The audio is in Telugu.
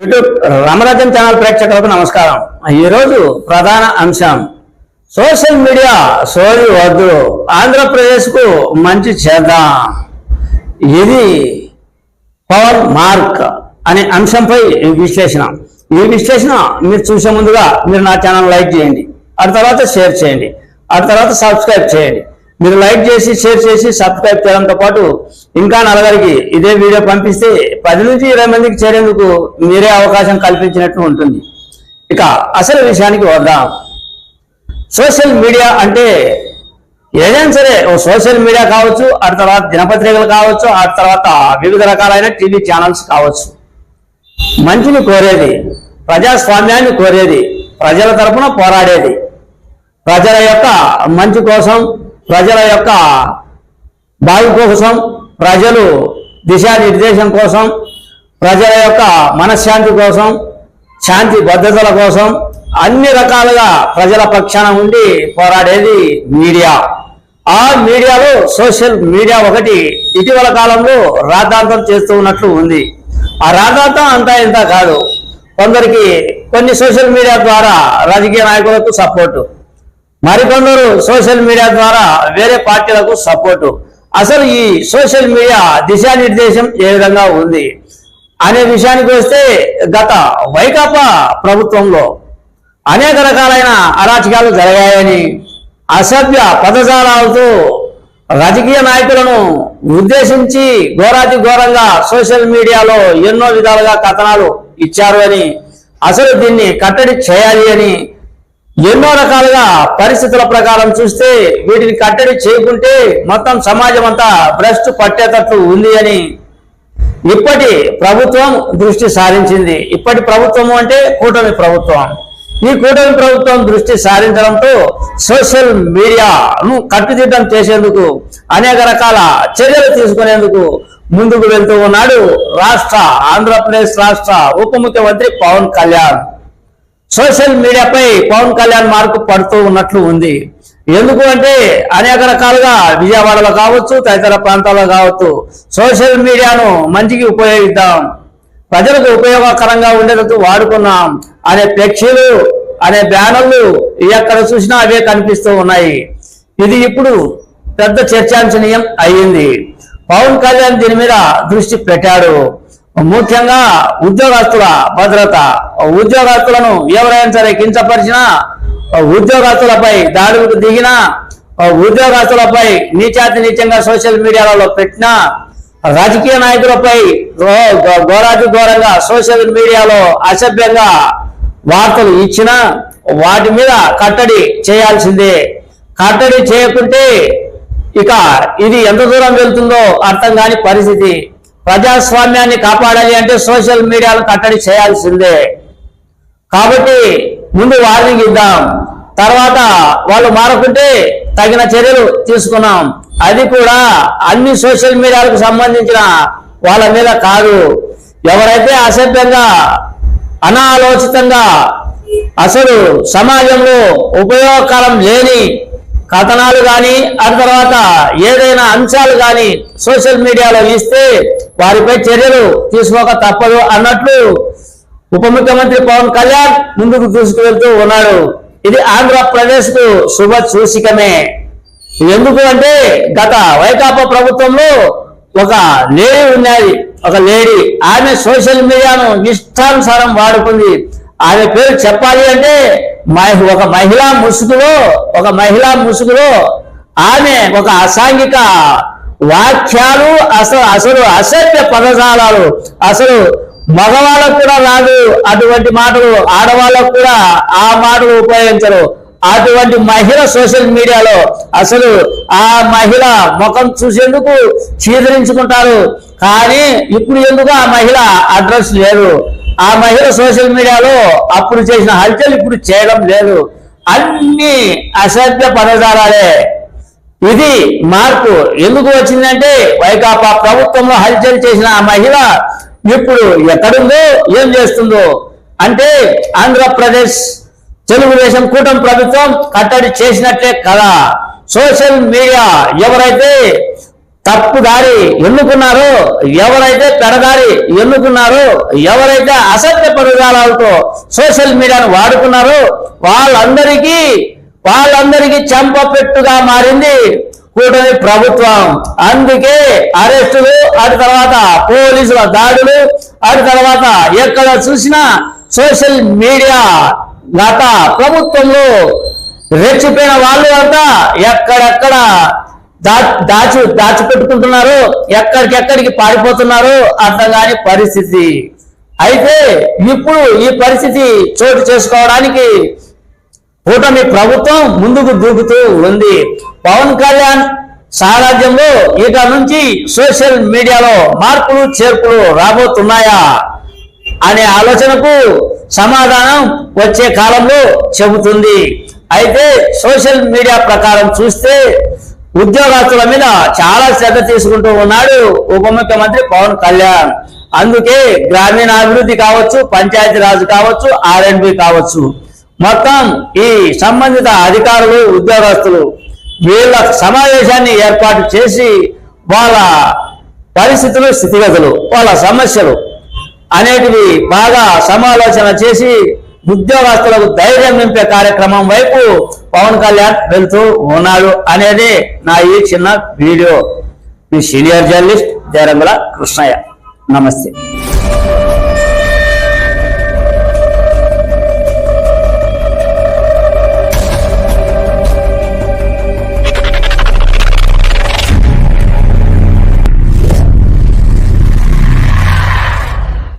యూట్యూబ్ రమరజన్ ఛానల్ ప్రేక్షకులకు నమస్కారం. ఈరోజు ప్రధాన అంశం. సోషల్ మీడియా సోది వద్దు. ఆంధ్రప్రదేశ్కు మంచి చేద్దాం. ఇది పవర్ మార్క్ అనే అంశంపై ఈ విశ్లేషణ. ఈ విశ్లేషణ మీరు చూసే ముందుగా మీరు నా ఛానల్ లైక్ చేయండి. ఆ తర్వాత షేర్ చేయండి. ఆ తర్వాత సబ్స్క్రైబ్ చేయండి. మీరు లైక్ చేసి షేర్ చేసి సబ్స్క్రైబ్ చేయడంతో పాటు ఇంకా నలుగురికి ఇదే వీడియో పంపిస్తే పది నుంచి ఇరవై మందికి చేరేందుకు మీరే అవకాశం కల్పించినట్లు ఉంటుంది. ఇక అసలు విషయానికి వద్దాం. సోషల్ మీడియా అంటే ఏదైనా సరే ఓ సోషల్ మీడియా కావచ్చు ఆ తర్వాత దినపత్రికలు కావచ్చు ఆ తర్వాత వివిధ రకాలైన టీవీ ఛానల్స్ కావచ్చు. మంచిని కోరేది ప్రజాస్వామ్యాన్ని కోరేది ప్రజల తరపున పోరాడేది. ప్రజల యొక్క మంచి కోసం ప్రజల యొక్క బాగు కోసం ప్రజలు దిశానిర్దేశం కోసం ప్రజల యొక్క మనశ్శాంతి కోసం శాంతి భద్రతల కోసం అన్ని రకాలుగా ప్రజల పక్షాన ఉండి పోరాడేది మీడియా. ఆ మీడియాలో సోషల్ మీడియా ఒకటి ఇటీవల కాలంలో రాద్ధాంతం చేస్తూ ఉన్నట్లు ఉంది. ఆ రాద్ధాంతం అంతా ఇంత కాదు కొందరికి కొన్ని సోషల్ మీడియా ద్వారా రాజకీయ నాయకులకు సపోర్టు మరికొందరు సోషల్ మీడియా ద్వారా వేరే పార్టీలకు సపోర్టు. అసలు ఈ సోషల్ మీడియా దిశానిర్దేశం ఏ విధంగా ఉంది అనే విషయానికి వస్తే గత వైకాపా ప్రభుత్వంలో అనేక రకాలైన అరాచకాలు జరిగాయని అసభ్య పదజాలాలతో రాజకీయ నాయకులను ఉద్దేశించి ఘోరాతి ఘోరంగా సోషల్ మీడియాలో ఎన్నో విధాలుగా కథనాలు ఇచ్చారు అని అసలు దీన్ని కట్టడి చేయాలి అని ఎన్నో రకాలుగా పరిస్థితుల ప్రకారం చూస్తే వీటిని కట్టడి చేయకుంటే మొత్తం సమాజం అంతా భ్రష్ట్ పట్టేటట్లు ఉంది అని ఇప్పటి ప్రభుత్వం దృష్టి సారించింది. ఇప్పటి ప్రభుత్వము అంటే కూటమి ప్రభుత్వం. ఈ కూటమి ప్రభుత్వం దృష్టి సారించడంతో సోషల్ మీడియాను కట్టుదిట్టం చేసేందుకు అనేక రకాల చర్యలు తీసుకునేందుకు ముందుకు వెళ్తూ ఉన్నాడు రాష్ట్ర ఆంధ్రప్రదేశ్ రాష్ట్ర ఉప ముఖ్యమంత్రి పవన్ కళ్యాణ్. సోషల్ మీడియాపై పవన్ కళ్యాణ్ మార్కు పడుతూ ఉన్నట్లు ఉంది. ఎందుకు అంటే అనేక రకాలుగా విజయవాడలో కావచ్చు తదితర ప్రాంతాల్లో కావచ్చు సోషల్ మీడియాను మంచికి ఉపయోగిద్దాం ప్రజలకు ఉపయోగకరంగా ఉండేటట్టు వాడుకున్నాం అనే ఫ్లెక్సీలు అనే బ్యానర్లు ఎక్కడ చూసినా అవే కనిపిస్తూ ఉన్నాయి. ఇది ఇప్పుడు పెద్ద చర్చాంశనీయం అయ్యింది. పవన్ కళ్యాణ్ దీని మీద దృష్టి పెట్టాడు. ముఖ్యంగా ఉద్యోగస్తుల భద్రత. ఉద్యోగస్తులను ఎవరైనా సరే కించపరిచినా ఉద్యోగస్తులపై దాడులకు దిగినా ఉద్యోగస్తులపై నీచాతి నీచంగా సోషల్ మీడియాలో పెట్టినా రాజకీయ నాయకులపై ఘోరాతి ఘోరంగా సోషల్ మీడియాలో అసభ్యంగా వార్తలు ఇచ్చినా వాటి మీద కట్టడి చేయాల్సిందే. కట్టడి చేయకుంటే ఇక ఇది ఎంత దూరం వెళ్తుందో అర్థం కాని పరిస్థితి. ప్రజాస్వామ్యాన్ని కాపాడాలి అంటే సోషల్ మీడియాను కట్టడి చేయాల్సిందే. కాబట్టి ముందు వార్నింగ్ ఇద్దాం. తర్వాత వాళ్ళు మారకుంటే తగిన చర్యలు తీసుకున్నాం. అది కూడా అన్ని సోషల్ మీడియాలకు సంబంధించిన వాళ్ళ మీద కాదు. ఎవరైతే అసభ్యంగా అనాలోచితంగా అసలు సమాజంలో ఉపయోగకరం లేని కథనాలు కానీ ఆ తర్వాత ఏదైనా అంశాలు కానీ సోషల్ మీడియాలో ఇస్తే వారిపై చర్యలు తీసుకోక తప్పదు అన్నట్లు ఉప ముఖ్యమంత్రి పవన్ కళ్యాణ్ ముందుకు తీసుకువెళ్తూ ఉన్నాడు. ఇది ఆంధ్రప్రదేశ్కు శుభ సూచికమే. ఎందుకు అంటే గత వైకాపా ప్రభుత్వంలో ఒక లేడీ ఉన్నది ఒక లేడీ. ఆమె సోషల్ మీడియాను ఇష్టానుసారం వాడుకుంది. ఆమె పేరు చెప్పాలి అంటే ఒక మహిళా ముసుగులో ఒక మహిళా ముసుగులో ఆమె ఒక అసాంఘిక వాక్యాలు అసలు అసలు అసభ్య పదజాలాలు అసలు మగవాళ్ళకు కూడా రాదు. అటువంటి మాటలు ఆడవాళ్ళకు కూడా ఆ మాటలు ఉపయోగించరు. అటువంటి మహిళ సోషల్ మీడియాలో అసలు ఆ మహిళ ముఖం చూసేందుకు చీదరించుకుంటారు. కానీ ఇప్పుడు ఎందుకు ఆ మహిళ అడ్రస్ లేదు? ఆ మహిళ సోషల్ మీడియాలో అప్పుడు చేసిన హల్చల్ ఇప్పుడు చేయడం లేదు. అన్ని అసభ్య పదజాలాలే. ఇది మార్పు. ఎందుకు వచ్చిందంటే వైకాపా ప్రభుత్వంలో హల్చల్ చేసిన ఆ మహిళ ఇప్పుడు ఎక్కడుందో ఏం చేస్తుందో. అంటే ఆంధ్రప్రదేశ్ తెలుగుదేశం కూటమి ప్రభుత్వం కట్టడి చేసినట్లే కదా. సోషల్ మీడియా ఎవరైతే తప్పుదారి ఎన్నుకున్నారో ఎవరైతే పెడదారి ఎన్నుకున్నారో ఎవరైతే అసత్య పదజాలాలతో సోషల్ మీడియాను వాడుకున్నారో వాళ్ళందరికీ వాళ్ళందరికీ చెంపపెట్టుగా మారింది కూటమి ప్రభుత్వం. అందుకే అరెస్టులు అటు తర్వాత పోలీసుల దాడులు అటు తర్వాత ఎక్కడ చూసినా సోషల్ మీడియా గత ప్రభుత్వంలో రెచ్చిపోయిన వాళ్ళు అంతా ఎక్కడెక్కడ దా దాచి దాచిపెట్టుకుంటున్నారు. ఎక్కడికెక్కడికి పారిపోతున్నారు అర్థం కాని పరిస్థితి. అయితే ఇప్పుడు ఈ పరిస్థితి చోటు చేసుకోవడానికి కూటమి ప్రభుత్వం ముందుకు దూకుతూ ఉంది. పవన్ కళ్యాణ్ సారథ్యంలో ఇక నుంచి సోషల్ మీడియాలో మార్పులు చేర్పులు రాబోతున్నాయా అనే ఆలోచనకు సమాధానం వచ్చే కాలంలో చెబుతుంది. అయితే సోషల్ మీడియా ప్రకారం చూస్తే ఉద్యోగస్తుల మీద చాలా శ్రద్ధ తీసుకుంటూ ఉన్నాడు ఉప ముఖ్యమంత్రి పవన్ కళ్యాణ్. అందుకే గ్రామీణాభివృద్ధి కావచ్చు పంచాయతీ రాజు కావచ్చు ఆర్ఎండ్బి కావచ్చు. మొత్తం ఈ సంబంధిత అధికారులు ఉద్యోగస్తులు వీళ్ళ సమావేశాన్ని ఏర్పాటు చేసి వాళ్ళ పరిస్థితులు స్థితిగతులు వాళ్ళ సమస్యలు అనేటివి బాగా సమాలోచన చేసి ఉద్యోగస్తులకు ధైర్యం నింపే కార్యక్రమం వైపు పవన్ కళ్యాణ్ వెళ్తూ ఉన్నాడు అనేది నా ఈ చిన్న వీడియో. మీ సీనియర్ జర్నలిస్ట్ జరంగుల కృష్ణయ్య. నమస్తే.